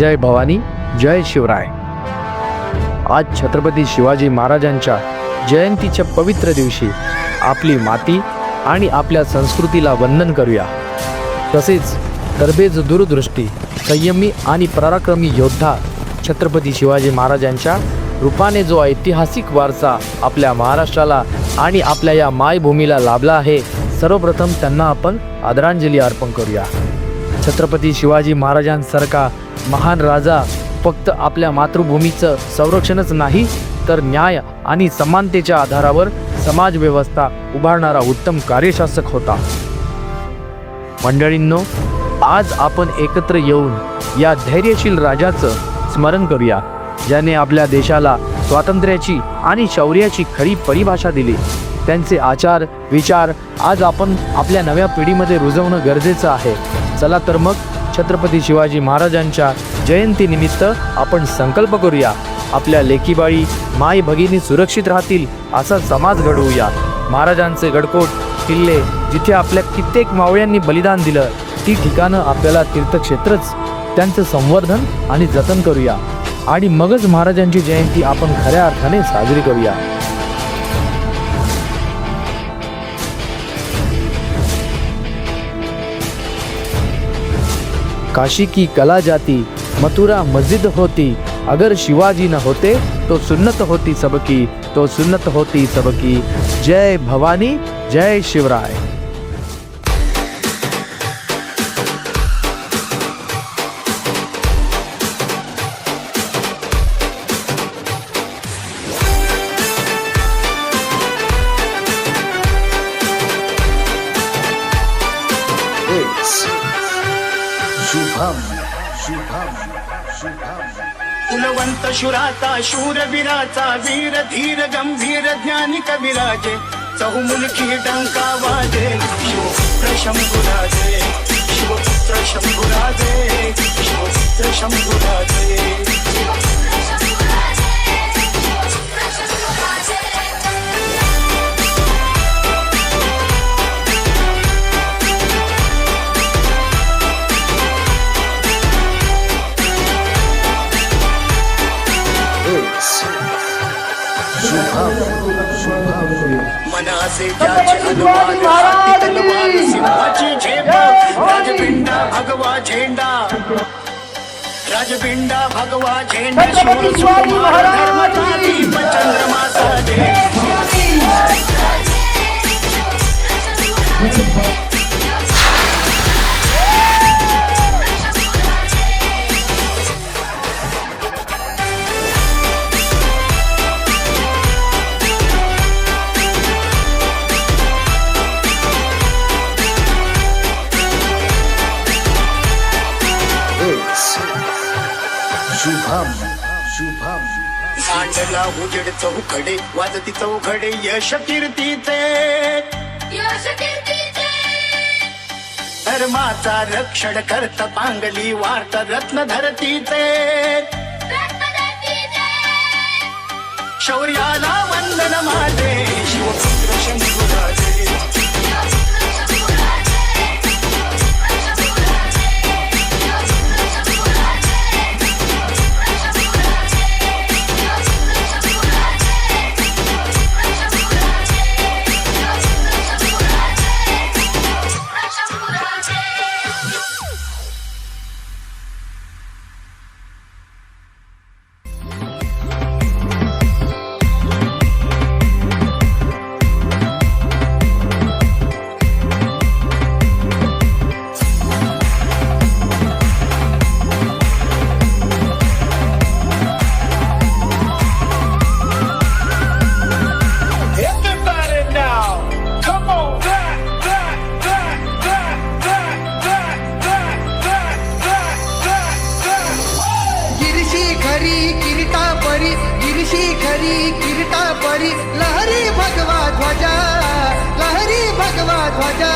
जय भवानी जय शिवराय. आज छत्रपती शिवाजी महाराजांच्या जयंतीच्या पवित्र दिवशी आपली माती आणि आपल्या संस्कृतीला वंदन करूया. तसेच तरबेज दूरदृष्टी संयमी आणि पराक्रमी योद्धा छत्रपती शिवाजी महाराजांच्या रूपाने जो ऐतिहासिक वारसा आपल्या महाराष्ट्राला आणि आपल्या या मायभूमीला लाभला आहे सर्वप्रथम त्यांना आपण आदरांजली अर्पण करूया. छत्रपती शिवाजी महाराजांसारखा महान राजा फक्त आपल्या मातृभूमीचं संरक्षणच नाही तर न्याय आणि समानतेच्या आधारावर समाजव्यवस्था उभारणारा उत्तम कार्यशासक होता. मंडळींनो आज आपण एकत्र येऊन या धैर्यशील राजाचं स्मरण करूया ज्याने आपल्या देशाला स्वातंत्र्याची आणि शौर्याची खरी परिभाषा दिली. त्यांचे आचार विचार आज आपण आपल्या नव्या पिढीमध्ये रुजवणं गरजेचं आहे. चला तर मग छत्रपती शिवाजी महाराजांच्या जयंतीनिमित्त आपण संकल्प करूया. आपल्या लेकीबाळी माय भगिनी सुरक्षित राहतील असा समाज घडवूया. महाराजांचे गडकोट किल्ले जिथे आपल्या कित्येक मावळ्यांनी बलिदान दिलं ती ठिकाणं आपल्याला तीर्थक्षेत्रच. त्यांचं संवर्धन आणि जतन करूया. आणि मगच महाराजांची जयंती आपण खऱ्या अर्थाने साजरी करूया. काशी की कला जाती, मथुरा मस्जिद होती। अगर शिवाजी न होते तो सुन्नत होती सबकी तो सुन्नत होती सबकी। जय भवानी, जय शिवराय। कुलवंत शुराचा शूरवीराचा वीर धीर गंभीर ज्ञानी कविराजे चहुमुलकी डंका वाजे शिवपुत्र शंभुराजे शिवपुत्र शंभुराजे शिवपुत्र शंभुराजे। मानासे त्याचे भगवा झेंडा। राजपिंडा भगवा झेंडा शिव सुकुमार धर्मचा दीप शुभम। सांडला उजेड चौकडे वाजती चौघडे यश कीर्तीचे धर्माचा रक्षण करत पांगली वार्त रत्न धरतीचे शौर्याला वंदन माझे. शिवपुत्र शंभुराजे ध्वजा लहरी भगवा ध्वजा.